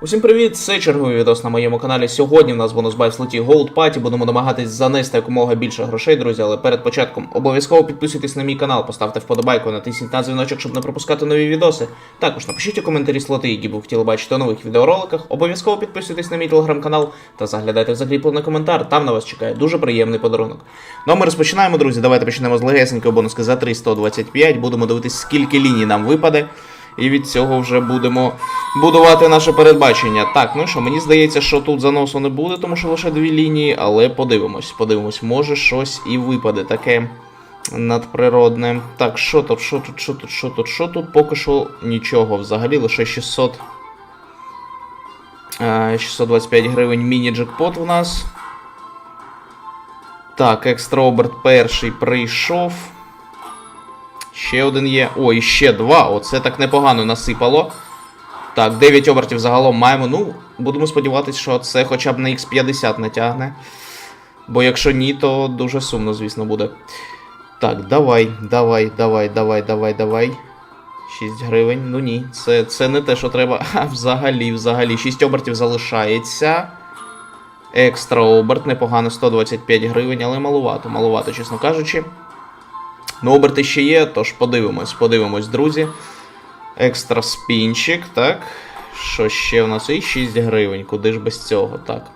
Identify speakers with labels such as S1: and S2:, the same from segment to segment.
S1: Усім привіт! Це черговий відос на моєму каналі. Сьогодні в нас бонус бай в слоті Gold Party. Будемо намагатись занести якомога більше грошей, друзі. Але перед початком обов'язково підписуйтесь на мій канал, поставте вподобайку, натисніть на дзвіночок, щоб не пропускати нові відоси. Також напишіть у коментарі слоти, які б ви хотіли бачити у нових відеороликах. Обов'язково підписуйтесь на мій телеграм-канал та заглядайте в закріплений коментар. Там на вас чекає дуже приємний подарунок. Ну а ми розпочинаємо, друзі. Давайте почнемо з легесенького бонуски за 325. Будемо дивитись, скільки ліній нам випаде. І від цього вже будемо будувати наше передбачення. Так, ну що, мені здається, що тут заносу не буде, тому що лише дві лінії, але подивимось, подивимось, може щось і випаде таке надприродне. Так, що тут, що тут, що тут, що тут, що тут? Поки що нічого взагалі, лише 600. е, 625 гривень міні-джекпот в нас. Так, екстра оберт перший прийшов. Ще один є. О, і ще два. Оце так непогано насипало. Так, 9 обертів загалом маємо. Ну, будемо сподіватися, що це хоча б на X50 натягне. Бо якщо ні, то дуже сумно, звісно, буде. Так, давай, давай, давай, давай, давай, давай. 6 гривень. Ну ні, це, це не те, що треба. А, взагалі, взагалі. 6 обертів залишається. Екстра оберт, непогано 125 гривень, але малувато, малувато, чесно кажучи. Ну, оберти ще є, тож подивимось, подивимось, друзі. Екстра спінчик, так. Що ще в нас? І 6 гривень. Куди ж без цього? Так.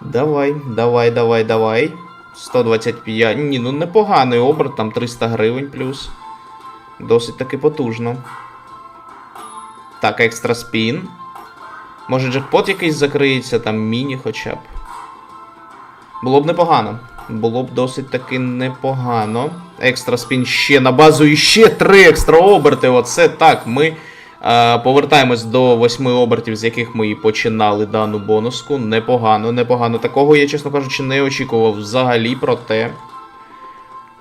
S1: Давай, давай, давай, давай. 125. Ні, ну непоганий оберт, там 300 гривень плюс. Досить таки потужно. Так, екстра спін. Може джекпот якийсь закриється, там міні хоча б. Було б непогано. Було б досить таки непогано. Екстра спін ще на базу і ще три екстра оберти. Оце так. Ми е, повертаємось до восьми обертів, з яких ми і починали дану бонуску. Непогано, непогано. Такого я, чесно кажучи, не очікував взагалі, проте.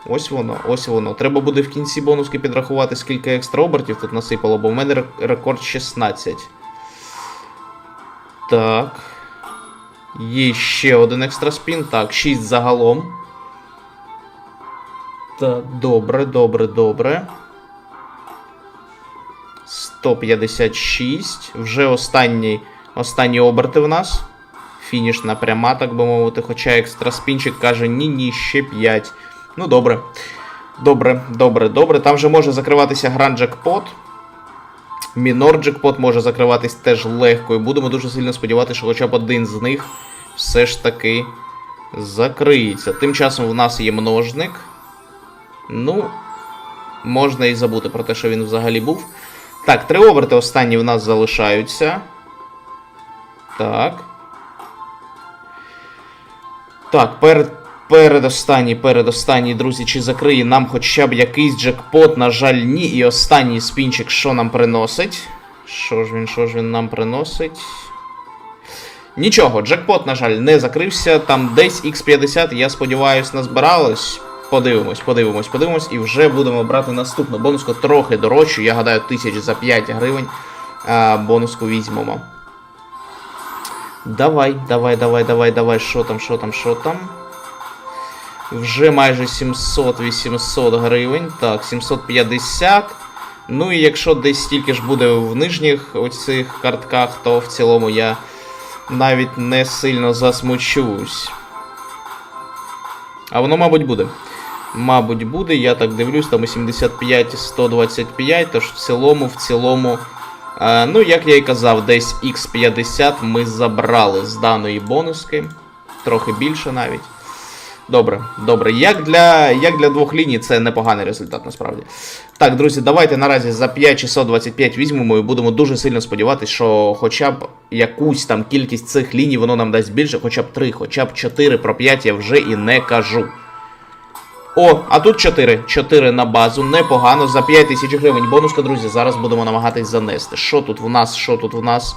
S1: Ось воно, ось воно. Треба буде в кінці бонуски підрахувати, скільки екстра обертів тут насипало, бо в мене рекорд 16. Так. Є ще один екстра спін. Так, 6 загалом. Так, добре, добре, добре. 156. Вже останні, останні оберти в нас. Фінішна пряма, так би мовити. Хоча екстра спінчик каже ні-ні, ще 5. Ну, добре. Добре, добре, добре. Там же може закриватися гранд джекпот. Мінор джекпот може закриватись теж легко. І будемо дуже сильно сподіватися, що хоча б один з них все ж таки закриється. Тим часом в нас є множник. Ну, можна і забути про те, що він взагалі був. Так, три оберти останні в нас залишаються. Так. Так, перед. Передостанній, передостанній, друзі, чи закриє нам хоча б якийсь джекпот, на жаль, ні. І останній спінчик, що нам приносить? Що ж він, що ж він нам приносить? Нічого, джекпот, на жаль, не закрився. Там десь X50, я сподіваюся, назбиралось. Подивимось, подивимось, подивимось, і вже будемо брати наступну бонуску трохи дорожчу. Я гадаю, тисяч за 5 гривень. А, бонуску візьмемо. Давай, давай, давай, давай, давай. Що там, що там, що там? Вже майже 700-800 гривень. Так, 750. Ну і якщо десь стільки ж буде в нижніх оцих картках, то в цілому я навіть не сильно засмучусь. А воно, мабуть, буде. Мабуть, буде, я так дивлюсь, там і 75-125, тож в цілому, в цілому. Е, ну, як я і казав, десь X50 ми забрали з даної бонуски. Трохи більше навіть. Добре, добре. Як для як для двох ліній, це непоганий результат, насправді. Так, друзі, давайте наразі за 5625 візьмемо і будемо дуже сильно сподіватися, що хоча б якусь там кількість цих ліній воно нам дасть більше, хоча б 3, хоча б 4, про 5 я вже і не кажу. О, а тут 4. 4 на базу. Непогано. За 5 тисяч гривень бонуска, друзі. Зараз будемо намагатись занести. Що тут в нас? Що тут в нас?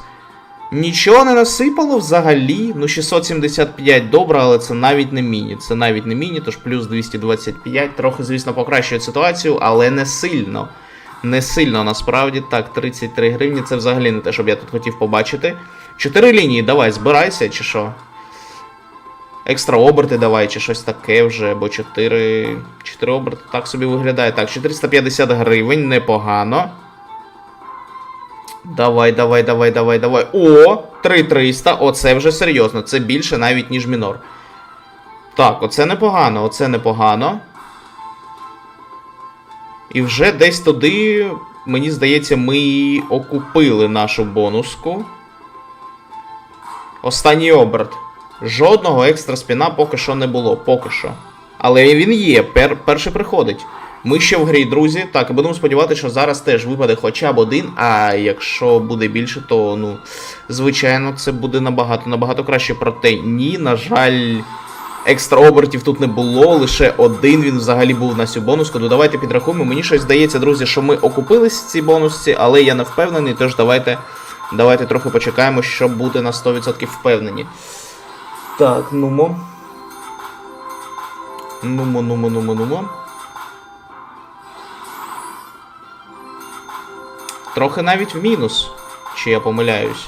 S1: Нічого не насипало взагалі. Ну, 675 добре, але це навіть не міні. Це навіть не міні, тож плюс 225. Трохи, звісно, покращує ситуацію, але не сильно. Не сильно насправді. Так, 33 гривні. Це взагалі не те, щоб я тут хотів побачити. 4 лінії, давай, збирайся, чи що? Екстра оберти давай, чи щось таке вже, бо 4. 4 оберти так собі виглядає. Так, 450 гривень, непогано. Давай, давай, давай, давай, давай. О, 3300. Оце вже серйозно. Це більше навіть, ніж мінор. Так, оце непогано, оце непогано. І вже десь туди, мені здається, ми окупили нашу бонуску. Останній оберт. Жодного екстра спіна поки що не було. Поки що. Але він є, пер, перший приходить. Ми ще в грі, друзі. Так, і будемо сподіватися, що зараз теж випаде хоча б один, а якщо буде більше, то ну, звичайно, це буде набагато набагато краще. Проте ні, на жаль, екстра обертів тут не було, лише один він взагалі був на цю бонуску. Ну давайте підрахуємо. Мені щось здається, друзі, що ми окупились в цій бонусці, але я не впевнений, тож давайте, давайте трохи почекаємо, що буде на 100% впевнені. Так, нумо. Нумо, нумо, нумо, нумо. Трохи навіть в мінус. Чи я помиляюсь?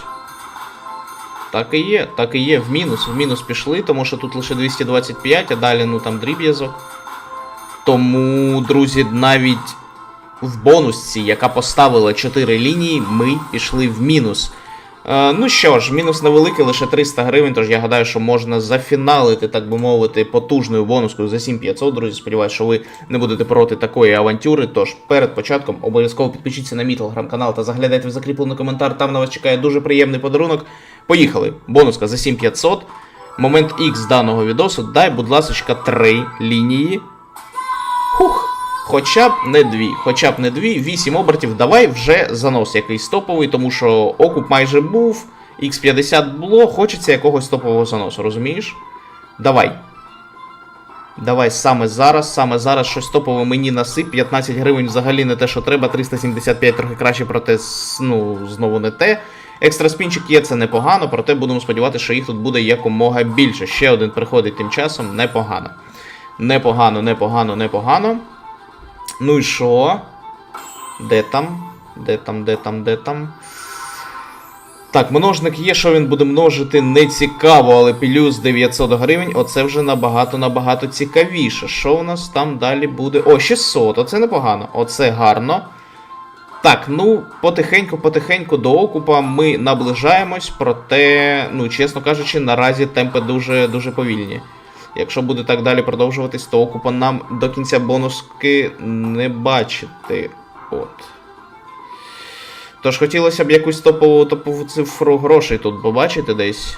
S1: Так і є, так і є, в мінус. В мінус пішли, тому що тут лише 225, а далі ну там дріб'язок. Тому, друзі, навіть в бонусці, яка поставила 4 лінії, ми пішли в мінус. Е, ну що ж, мінус невеликий, лише 300 гривень, тож я гадаю, що можна зафіналити, так би мовити, потужною бонускою за 7500, друзі. Сподіваюсь, що ви не будете проти такої авантюри. Тож перед початком обов'язково підпишіться на мій телеграм-канал та заглядайте в закріплений коментар. Там на вас чекає дуже приємний подарунок. Поїхали! Бонуска за 7500. Момент X даного відосу. Дай, будь ласка, 3 лінії. Хоча б не дві, хоча б не дві, 8 обертів, давай вже занос якийсь топовий, тому що окуп майже був, X50 було, хочеться якогось топового заносу, розумієш? Давай. Давай саме зараз, саме зараз щось топове мені насип. 15 гривень взагалі не те, що треба, 375 трохи краще, проте ну, знову не те. Екстра спінчик є, це непогано, проте будемо сподіватися, що їх тут буде якомога більше. Ще один приходить тим часом, непогано. Непогано, непогано, непогано. Ну і що? Де там? Де там, де там, де там? Так, множник є, що він буде множити, не цікаво, але плюс 900 гривень. Оце вже набагато-набагато цікавіше. Що у нас там далі буде? О, 600, оце непогано, оце гарно. Так, ну, потихеньку-потихеньку до окупа ми наближаємось, проте, ну, чесно кажучи, наразі темпи дуже, дуже повільні. Якщо буде так далі продовжуватись, то окупа нам до кінця бонуски не бачити. От. Тож хотілося б якусь топову, топову цифру грошей тут побачити десь.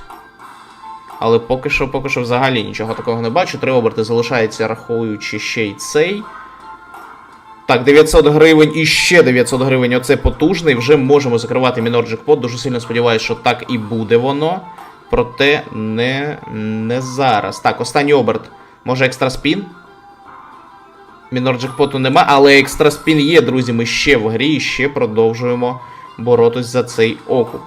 S1: Але поки що, поки що взагалі нічого такого не бачу. Три оберти залишається, рахуючи ще й цей. Так, 900 гривень і ще 900 гривень. Оце потужний. Вже можемо закривати мінор джекпот. Дуже сильно сподіваюся, що так і буде воно. Проте не, не зараз. Так, останній оберт. Може екстра спін? Мінор джекпоту нема, але екстра спін є, друзі. Ми ще в грі і ще продовжуємо боротись за цей окуп.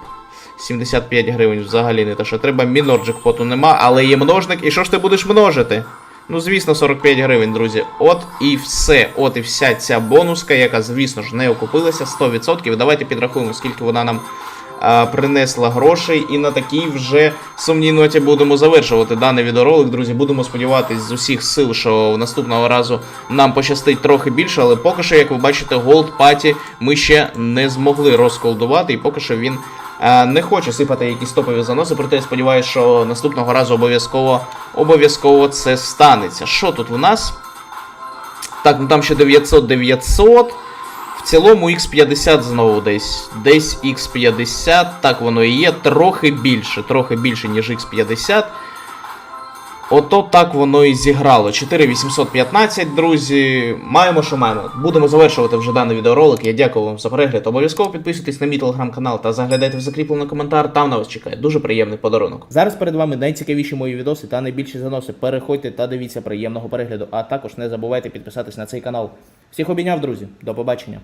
S1: 75 гривень взагалі не те, що треба. Мінор джекпоту нема, але є множник. І що ж ти будеш множити? Ну, звісно, 45 гривень, друзі. От і все. От і вся ця бонуска, яка, звісно ж, не окупилася 100%. Давайте підрахуємо, скільки вона нам принесла грошей. І на такій вже сумній ноті будемо завершувати даний відеоролик. Друзі, будемо сподіватися з усіх сил, що наступного разу нам пощастить трохи більше, але поки що, як ви бачите, Gold Party ми ще не змогли розколдувати, і поки що він. е, Не хоче сипати якісь топові заноси, проте я сподіваюся, що наступного разу обов'язково обов'язково це станеться. Що тут у нас? Так, ну там ще 900 900. В цілому X50 знову десь. Десь X50, так воно і є. Трохи більше, трохи більше, ніж X50. Ото так воно і зіграло. 4815, друзі. Маємо, що маємо. Будемо завершувати вже даний відеоролик. Я дякую вам за перегляд. Обов'язково підписуйтесь на мій телеграм-канал та заглядайте в закріплений коментар. Там на вас чекає дуже приємний подарунок. Зараз перед вами найцікавіші мої відоси та найбільші заноси. Переходьте та дивіться приємного перегляду. А також не забувайте підписатись на цей канал. Всіх обійняв, друзі. До побачення.